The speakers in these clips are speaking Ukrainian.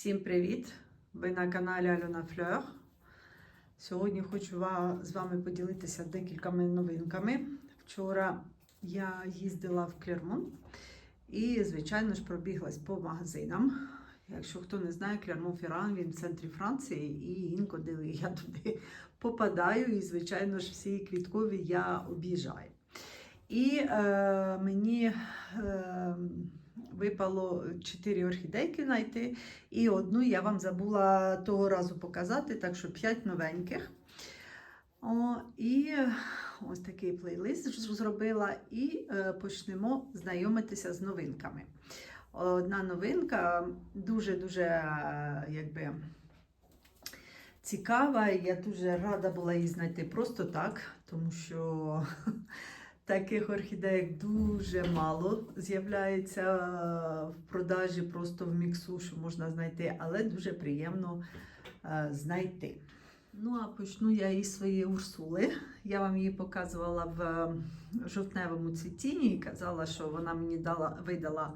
Всім привіт! Ви на каналі Альона Флeur. Сьогодні хочу з вами поділитися декількома новинками. Вчора я їздила в Клермон і, звичайно ж, пробіглась по магазинам. Якщо хто не знає, Клермон Ферран він в центрі Франції, і інколи я туди попадаю, і, звичайно ж, всі квіткові я об'їжджаю. І е, мені е, випало 4 орхідейки знайти. І одну я вам забула того разу показати, так що 5 новеньких. О, і ось такий плейлист зробила, і е, почнемо знайомитися з новинками. Одна новинка дуже-дуже е, якби, цікава, я дуже рада була її знайти просто так, тому що таких орхідеїк дуже мало з'являється е, в продажі, просто в міксу, що можна знайти, але дуже приємно е, знайти. Ну, а почну я із своєї урсули. Я вам її показувала в е, жовтневому цвітінні і казала, що вона мені дала, видала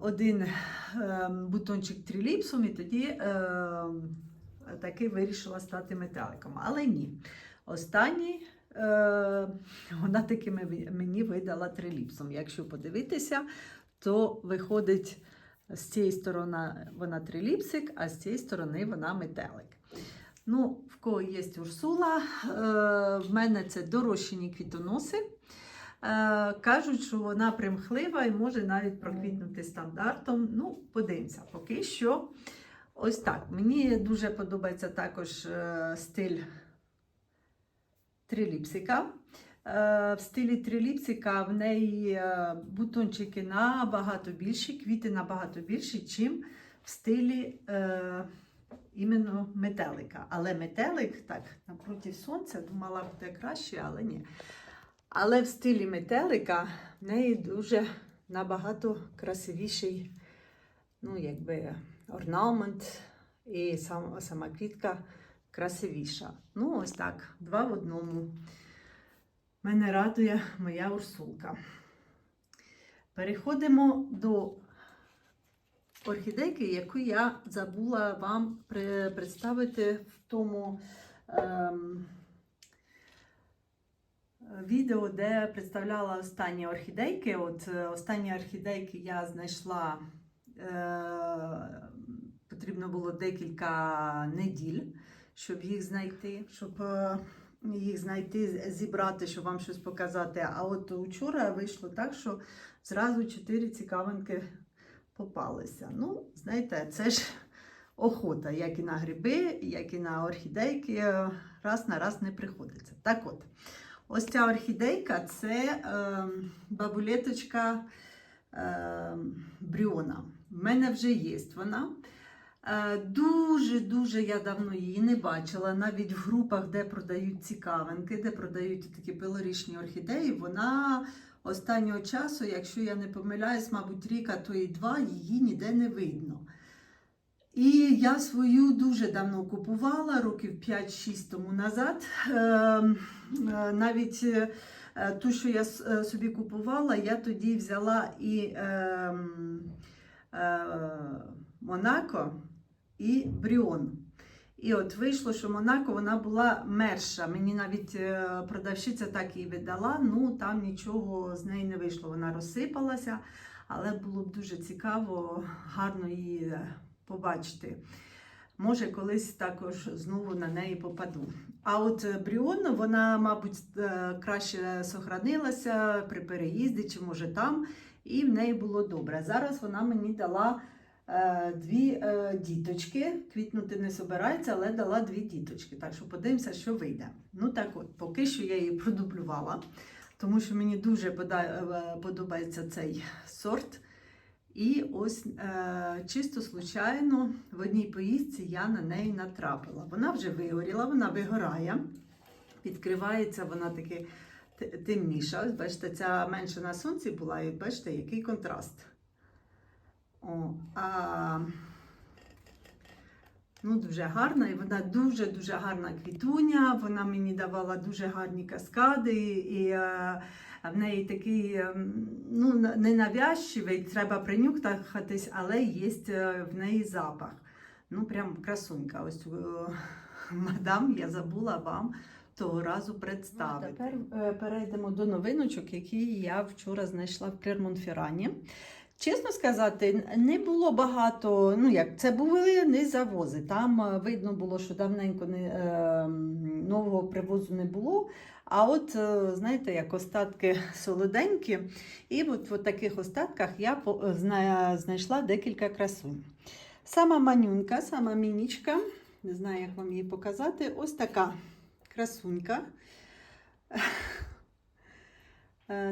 один бутончик триліпсум, і тоді таки вирішила стати метеликом. Але ні. Останній вона таки мені- видала триліпсом. Якщо подивитися, то виходить з цієї сторони вона триліпсик, а з цієї сторони вона метелик. Ну, в кого є Урсула, е, в мене це дорощені квітоноси. Е, кажуть, що вона примхлива і може навіть проквітнути стандартом. Ну, подивимося, поки що. Ось так. Мені дуже подобається також е, стиль триліпсика. Е, В стилі триліпсика в неї е, бутончики набагато більші, квіти набагато більші, чим в стилі е, іменно метелика. Але метелик, так, напроти сонця, думала, буде краще, але ні. Але в стилі метелика в неї дуже набагато красивіший, ну, якби орнамент і сам, сама квітка красивіша. Ну, ось так, два в одному. Мене радує моя урсулка. Переходимо до орхідейки, яку я забула вам представити в тому ем, відео, де представляла останні орхідейки. От е, останні орхідейки я знайшла, е, потрібно було декілька неділь, щоб їх знайти, щоб е, їх знайти, зібрати, щоб вам щось показати. А от учора вийшло так, що зразу чотири цікавинки попалися. Ну, знаєте, це ж охота, як і на гриби, як і на орхідейки, е, раз на раз не приходиться. Так от, ось ця орхідейка це е, бабулеточка е, Бріона. В мене вже є вона. Е, Дуже-дуже я давно її не бачила. Навіть в групах, де продають цікавинки, де продають такі пилорічні орхідеї, вона останнього часу, якщо я не помиляюсь, мабуть, рік, а то і два, її ніде не видно. І я свою дуже давно купувала, років 5-6 тому назад. Е, е, навіть ту, що я собі купувала, я тоді взяла і Монако і Бріон. І от вийшло, що Монако вона була мерша. Мені навіть е, продавщиця так її видала. Ну там нічого з неї не вийшло. Вона розсипалася, але було б дуже цікаво гарно її е, побачити. Може, колись також знову на неї попаду. А от е, Бріон, вона, мабуть, краще сохранилася при переїзді, чи може там, і в неї було добре. Зараз вона мені дала дві е, діточки. Квітнути не собирається, але дала дві діточки. Так що подивимося, що вийде. Ну так от, поки що я її продублювала, тому що мені дуже е, подобається цей сорт. І ось е, чисто случайно в одній поїздці я на неї натрапила. Вона вже вигоріла, вона вигорає, підкривається, вона таки темніша. Ось бачите, ця менше на сонці була, і бачите, який контраст. О, а Ну, дуже гарна, і вона дуже-дуже гарна квітуня. Вона мені давала дуже гарні каскади, і е, в неї такий ем, ну, ненавязчивий, треба принюхатись, але є е, в неї запах. Ну, прям красунька. Ось е, мадам, я забула вам того разу представити. тепер е, перейдемо до новиночок, які я вчора знайшла в Клермонферані. Чесно сказати, не було багато. Ну як це були не завози. Там е, видно було, що давненько не, е, нового привозу не було. А от, е, знаєте, як остатки солоденькі. І от в таких остатках я е, зна- знайшла декілька красунь. Сама манюнька, сама мінічка, не знаю, як вам її показати. Ось така красунька.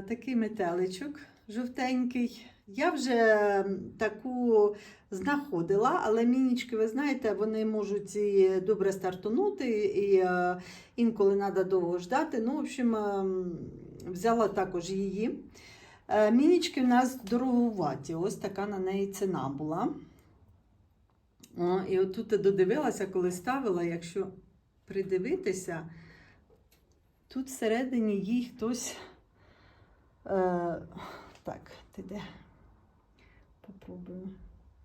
Такий метеличок жовтенький. Я вже таку знаходила, але мінічки, ви знаєте, вони можуть і добре стартанути, і е, інколи треба довго ждати. Ну, в общем, ем, взяла також її. Е, Мінічки в нас дороговаті, ось така на неї ціна була. О, і отут додивилася, коли ставила, якщо придивитися, тут всередині їй хтось. Е, так, ти де? Попробую.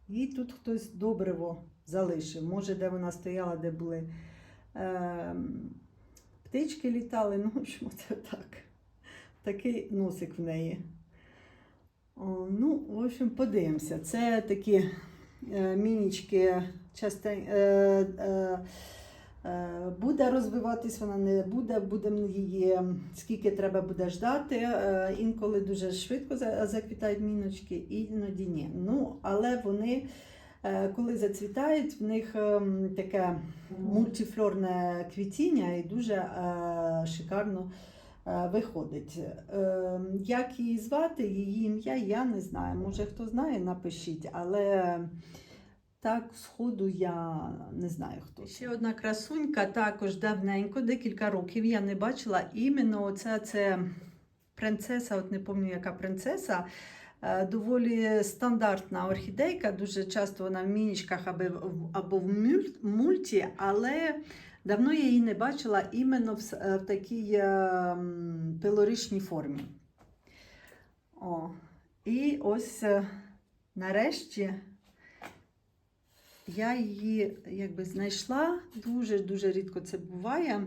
Їй тут хтось добриво залишив. Може, де вона стояла, де були е, птички літали. Ну, в общем, це так. Такий носик в неї. О, ну, в общем, подивимося. Це такі е, мінічки частень, е, е, буде розвиватись, вона не буде, будемо її, скільки треба буде ждати. Е, інколи дуже швидко заквітають міночки, іноді ні. Ну, але вони, е, коли зацвітають, в них таке мультифлорне квітіння і дуже е, шикарно е, виходить. Е, Як її звати, її ім'я, я не знаю. Може хто знає, напишіть, але так сходу я не знаю хто. Ще одна красунька, також давненько, декілька років я не бачила. Іменно оця це принцеса, от не пам'ятаю, яка принцеса. е, Доволі стандартна орхідейка, дуже часто вона в мінічках або в, мульті, але давно я її не бачила іменно в, е, такій е, м, пилоричній формі. О, і ось нарешті я її якби знайшла. Дуже-дуже рідко це буває.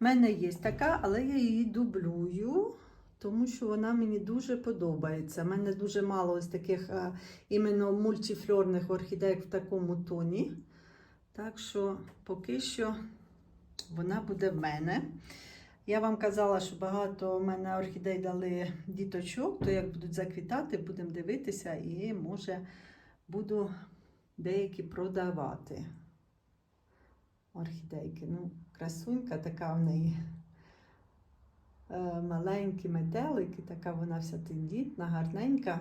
У мене є така, але я її дублюю, тому що вона мені дуже подобається. У мене дуже мало ось таких а, іменно мультифлорних орхідеїк в такому тоні. Так що поки що вона буде в мене. Я вам казала, що багато в мене орхідей дали діточок, то як будуть заквітати, будемо дивитися і може буду деякі продавати. Орхідейки. Ну, красунька така в неї. Е, маленькі метелики, така вона вся тендітна, гарненька.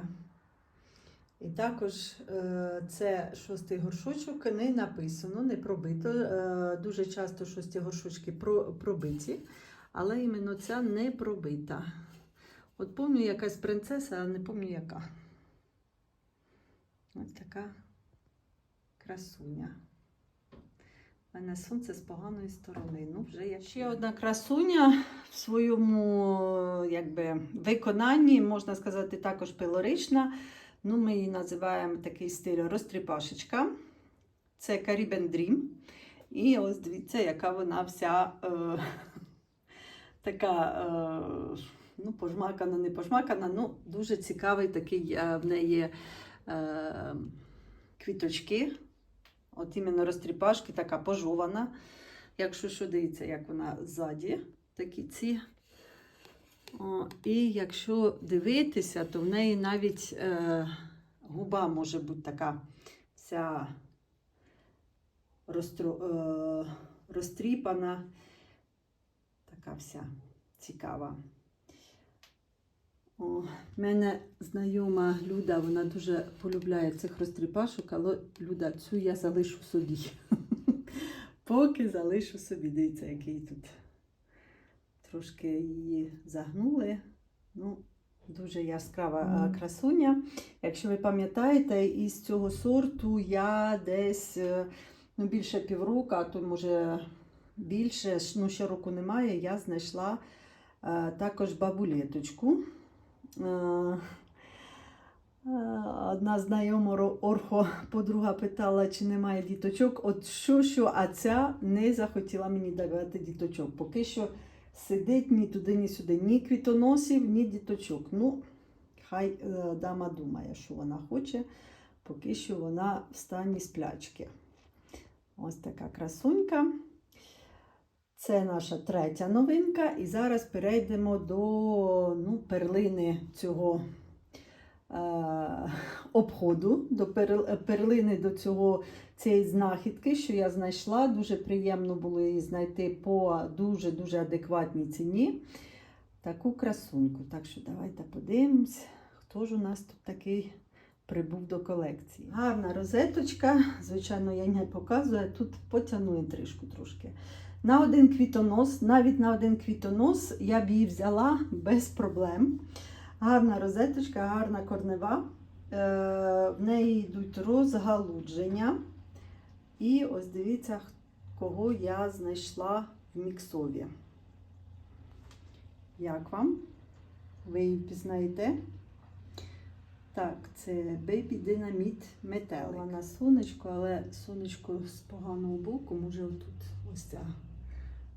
І також е, це шостий горшочок, не написано, не пробито. Е, дуже часто шості горшочки пробиті, але іменно ця не пробита. От пам'ятаю якась принцеса, а не пам'ятаю яка. Ось така красуня. У мене сонце з поганої сторони. Ну, вже як ще одна красуня в своєму якби, виконанні, можна сказати, також пилорична. Ну, ми її називаємо такий стиль розтріпашечка. Це Caribbean Dream. І ось дивіться, яка вона вся е, така е, ну, пожмакана, не пожмакана. Ну, дуже цікавий такий е, в неї е, квіточки. От іменно розтріпашки, така пожована. Якщо що дивіться, як вона ззаді, такі ці. О, і якщо дивитися, то в неї навіть е, губа може бути така вся розтру, е, розтріпана, така вся цікава. В мене знайома Люда, вона дуже полюбляє цих розтріпашок, але Люда, цю я залишу собі. Поки залишу собі. Дивіться, який тут трошки її загнули. Ну, дуже яскрава mm. красуня. Якщо ви пам'ятаєте, із цього сорту я десь е, ну, більше півроку, а то може більше, ну ще року немає, я знайшла е, також бабулеточку. Е, е, Одна знайома орхо подруга питала, чи немає діточок. От що, що, а ця не захотіла мені давати діточок. Поки що сидить ні туди, ні сюди, ні квітоносів, ні діточок. Ну, хай е, дама думає, що вона хоче, поки що вона в стані сплячки. Ось така красунька. Це наша третя новинка. І зараз перейдемо до ну, перлини цього е, обходу, до перлини до цього цієї знахідки, що я знайшла. Дуже приємно було її знайти по дуже-дуже адекватній ціні. Таку красуньку. Так що давайте подивимось, хто ж у нас тут такий прибув до колекції. Гарна розеточка. Звичайно, я не показую, тут потягну інтрижку трошки. На один квітонос, навіть на один квітонос я б її взяла без проблем. Гарна розеточка, гарна корнева. Е, в неї йдуть розгалудження. І ось дивіться, кого я знайшла в міксові. Як вам? Ви її пізнаєте? Так, це Baby Dynamite Metallic. На сонечко, але сонечко з поганого боку, може отут ось ця.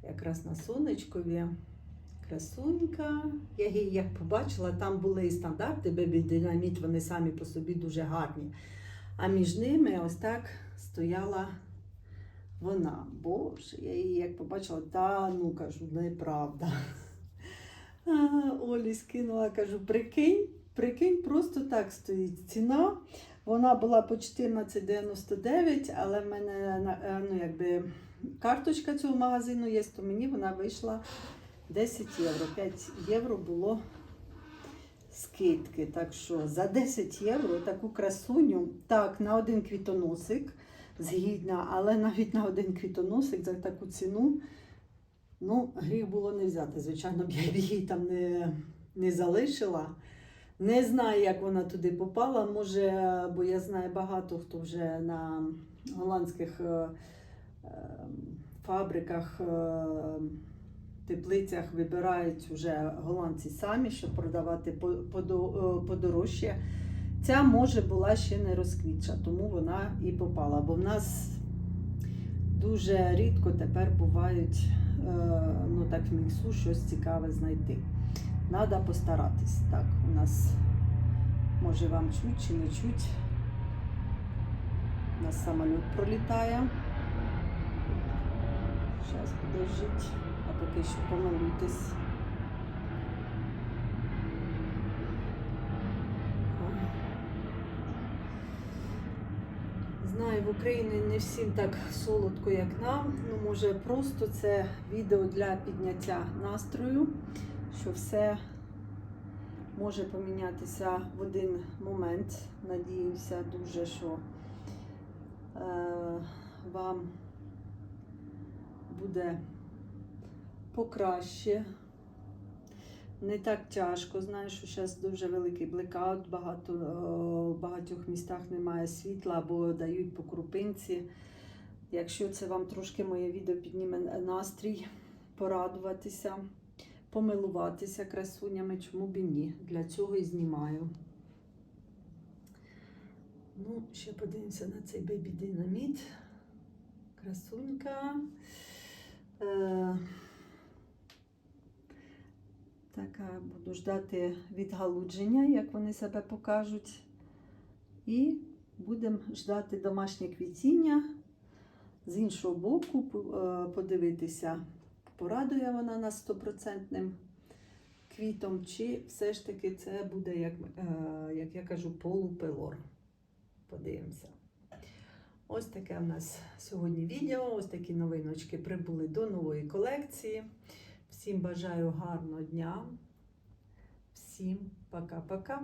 Якраз на сонечкові. Красунька. Я її як побачила, там були і стандарти Baby Dynamite, вони самі по собі дуже гарні. А між ними ось так стояла вона. Боже, я її як побачила, та ну кажу, неправда. А, Олі скинула, кажу, прикинь, прикинь, просто так стоїть ціна. Вона була по 14,99, але в мене е, ну, якби, карточка цього магазину є, то мені вона вийшла 10 євро. 5 євро було скидки. Так що за 10 євро таку красуню, так, на один квітоносик згідна, але навіть на один квітоносик за таку ціну. Ну, гріх було не взяти. Звичайно, б я її там не, не залишила. Не знаю, як вона туди попала. Може, бо я знаю багато хто вже на голландських е, е, фабриках, е, теплицях вибирають вже голландці самі, щоб продавати по- подо- подорожче. Ця може була ще не розквітша, тому вона і попала. Бо в нас дуже рідко тепер бувають ну так в міксу щось цікаве знайти. Треба постаратись. Так, у нас може вам чуть чи не чуть. У нас самоліт пролітає. Зараз подождіть, а поки що помилуйтесь. Знаю, в Україні не всім так солодко, як нам. Ну, може, просто це відео для підняття настрою, що все може помінятися в один момент. Надіюся дуже, що е, вам буде покраще. Не так тяжко. Знаю, що зараз дуже великий блекаут, багато, е, в багатьох містах немає світла або дають по крупинці. Якщо це вам трошки моє відео підніме настрій, порадуватися, помилуватися красунями, чому б і ні. Для цього і знімаю. Ну, ще подивимося на цей бебі динаміт. Красунька. Е, Така буду ждати відгалудження, як вони себе покажуть. І будемо ждати домашнє квітіння. З іншого боку, е, подивитися, порадує вона нас стопроцентним квітом, чи все ж таки це буде, як, е, як я кажу, полупелор. Подивимося. Ось таке в нас сьогодні відео. Ось такі новиночки прибули до нової колекції. Всім бажаю гарного дня. Всім пока-пока.